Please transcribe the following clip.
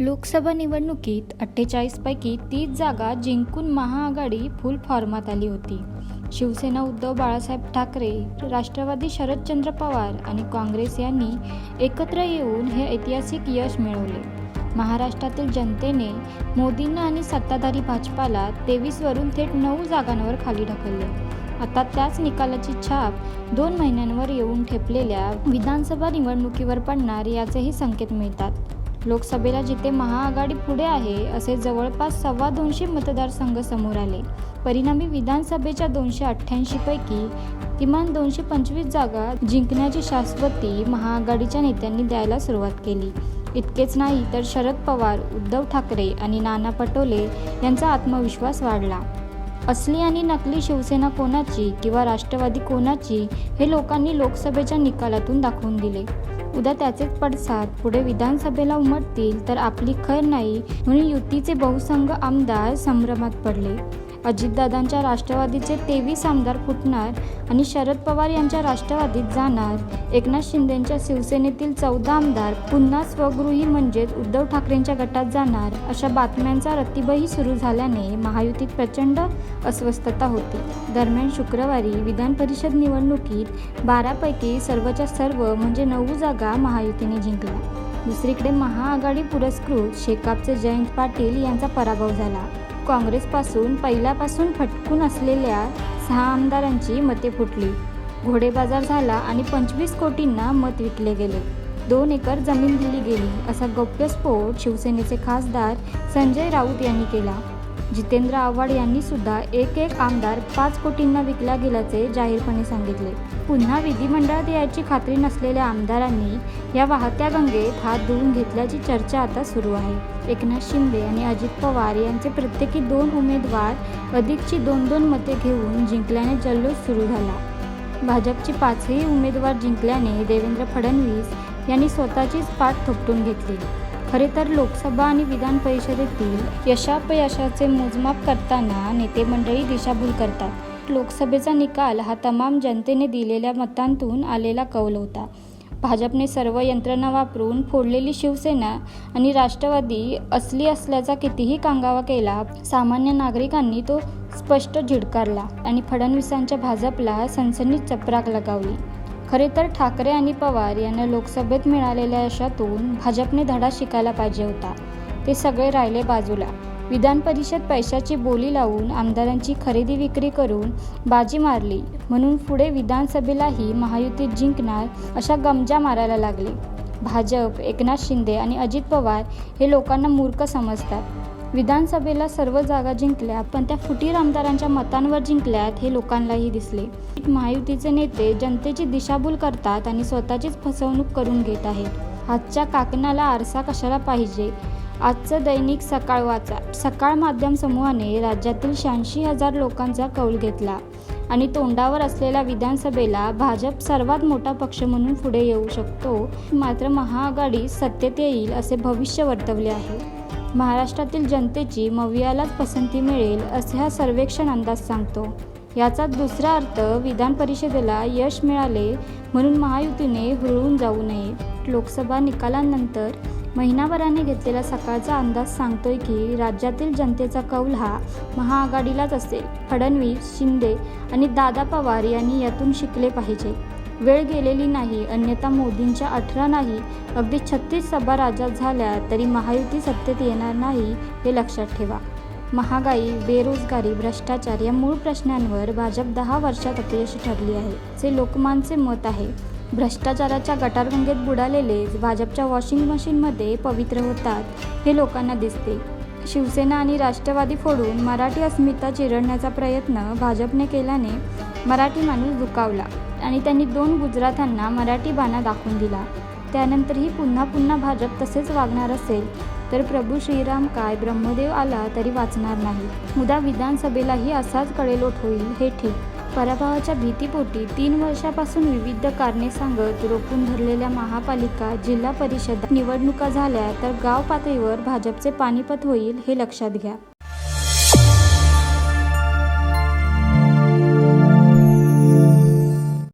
लोकसभा निवडणुकीत अठ्ठेचाळीसपैकी तीस जागा जिंकून महाआघाडी फुल फॉर्मात आली होती. शिवसेना उद्धव बाळासाहेब ठाकरे राष्ट्रवादी शरदचंद्र पवार आणि काँग्रेस यांनी एकत्र येऊन हे ऐतिहासिक यश मिळवले. महाराष्ट्रातील जनतेने मोदींना आणि सत्ताधारी भाजपाला तेवीसवरून थेट नऊ जागांवर खाली ढकलले. आता त्याच निकालाची छाप दोन महिन्यांवर येऊन ठेपलेल्या विधानसभा निवडणुकीवर पडणार याचेही संकेत मिळतात. लोकसभेला जिथे महाआघाडी पुढे आहे असे जवळपास सव्वा दोनशे मतदारसंघ समोर आले. परिणामी विधानसभेच्या दोनशे अठ्ठ्याऐंशीपैकी किमान दोनशे पंचवीस जागा जिंकण्याची शाश्वती महाआघाडीच्या नेत्यांनी द्यायला सुरुवात केली. इतकेच नाही तर शरद पवार उद्धव ठाकरे आणि नाना पटोले यांचा आत्मविश्वास वाढला. असली आणि नकली शिवसेना कोणाची किंवा राष्ट्रवादी कोणाची हे लोकांनी लोकसभेच्या निकालातून दाखवून दिले. उद्या त्याचेच पडसाद पुढे विधानसभेला उमटतील तर आपली खर नाही म्हणून युतीचे बहुसंघ आमदार संभ्रमात पडले. अजितदादांच्या राष्ट्रवादीचे तेवीस आमदार फुटणार आणि शरद पवार यांच्या राष्ट्रवादीत जाणार. एकनाथ शिंदेंच्या शिवसेनेतील चौदा आमदार पुन्हा स्वगृही म्हणजेच उद्धव ठाकरेंच्या गटात जाणार अशा बातम्यांचा रतिबही सुरू झाल्याने महायुतीत प्रचंड अस्वस्थता होती. दरम्यान शुक्रवारी विधान परिषद निवडणुकीत बारापैकी सर्वच्या सर्व म्हणजे नऊ जागा महायुतीने जिंकल्या. दुसरीकडे महाआघाडी पुरस्कृत शेकापचे जयंत पाटील यांचा पराभव झाला. काँग्रेसपासून पहिल्यापासून फटकून असलेल्या सहा आमदारांची मते फुटली. घोडेबाजार झाला आणि पंचवीस कोटींना मत विकले गेले. दोन एकर जमीन दिली गेली असा गौप्यस्फोट शिवसेनेचे खासदार संजय राऊत यांनी केला. जितेंद्र आव्हाड यांनी सुद्धा एक एक आमदार पाच कोटींना विकला गेल्याचे जाहीरपणे सांगितले. पुन्हा विधिमंडळात यायची खात्री नसलेल्या आमदारांनी या वाहत्या गंगेत हात धुवून घेतल्याची चर्चा आता सुरू आहे. एकनाथ शिंदे आणि अजित पवार यांचे प्रत्येकी दोन उमेदवार अधिकची दोन दोन मते घेऊन जिंकल्याने जल्लोष सुरू झाला. भाजपची पाचही उमेदवार जिंकल्याने देवेंद्र फडणवीस यांनी स्वतःचीच पाठ थोपटून घेतली. खरे तर लोकसभा आणि विधान परिषदेतील यशापयशाचे मोजमाप करताना नेते मंडळी दिशाभूल करतात. लोकसभेचा निकाल हा तमाम जनतेने दिलेल्या मतांतून आलेला कौल होता. भाजपने सर्व यंत्रणा वापरून फोडलेली शिवसेना आणि राष्ट्रवादी असली असल्याचा कितीही कांगावा केला सामान्य नागरिकांनी तो स्पष्ट झिडकारला आणि फडणवीसांच्या भाजपला सनसनीत चपराक लगावली. खरे तर ठाकरे आणि पवार यांना लोकसभेत मिळालेल्या यशातून भाजपने धडा शिकायला पाहिजे होता. ते सगळे राहिले बाजूला. विधान परिषद पैशाची बोली लावून आमदारांची खरेदी विक्री करून बाजी मारली. म्हणून पुढे विधानसभेलाही महायुतीत जिंकणार अशा गमजा मारायला लागले. भाजप एकनाथ शिंदे आणि अजित पवार हे लोकांना मूर्ख समजतात. विधानसभेला सर्व जागा जिंकल्या पण त्या फुटीर आमदारांच्या मतांवर जिंकल्यात हे लोकांनाही दिसले. महायुतीचे नेते जनतेची दिशाभूल करतात आणि स्वतःचीच फसवणूक करून घेत आहेत. आजच्या काकणाला आरसा कशाला पाहिजे? आजचं दैनिक सकाळ वाचा सकाळ माध्यम समूहाने राज्यातील शहाऐंशी हजार लोकांचा कौल घेतला आणि तोंडावर असलेल्या विधानसभेला भाजप सर्वात मोठा पक्ष म्हणून पुढे येऊ शकतो मात्र महाआघाडी सत्तेत येईल असे भविष्य वर्तवले आहे. महाराष्ट्रातील जनतेची मवियालाच पसंती मिळेल असे हा सर्वेक्षण अंदाज सांगतो. याचा दुसरा अर्थ विधान परिषदेला यश मिळाले म्हणून महायुतीने हुरळून जाऊ नये. लोकसभा निकालानंतर महिनाभराने घेतलेला सकाळचा अंदाज सांगतोय की राज्यातील जनतेचा कौल हा महाआघाडीलाच असेल. फडणवीस शिंदे आणि दादा पवार यांनी यातून शिकले पाहिजे. वेळ गेलेली नाही अन्यथा मोदींच्या अठरा नाही अगदी छत्तीस सभा राज्यात झाल्या तरी महायुती सत्तेत येणार नाही हे लक्षात ठेवा. महागाई बेरोजगारी भ्रष्टाचार या मूळ प्रश्नांवर भाजप दहा वर्षात अपयशी ठरली आहे. जे लोकमानचे मत आहे भ्रष्टाचाराच्या गटारगंगेत बुडालेलेच भाजपच्या वॉशिंग मशीनमध्ये पवित्र होतात हे लोकांना दिसते. शिवसेना आणि राष्ट्रवादी फोडून मराठी अस्मिता चिरडण्याचा प्रयत्न भाजपने केल्याने मराठी माणूस दुखावला. आणि त्यांनी दोन गुजराथांना मराठी बाणा दाखवून दिला. त्यानंतरही पुन्हा पुन्हा भाजप तसेच वागणार असेल तर प्रभू श्रीराम काय ब्रह्मदेव आला तरी वाचणार नाही. उद्या विधानसभेलाही असाच कडेलोट होईल हे ठीक. पराभवाच्या भीतीपोटी तीन वर्षापासून विविध कारणे सांगत रोखून धरलेल्या महापालिका जिल्हा परिषद निवडणुका झाल्या तर गाव पातळीवर भाजपचे पानिपत होईल हे लक्षात घ्या.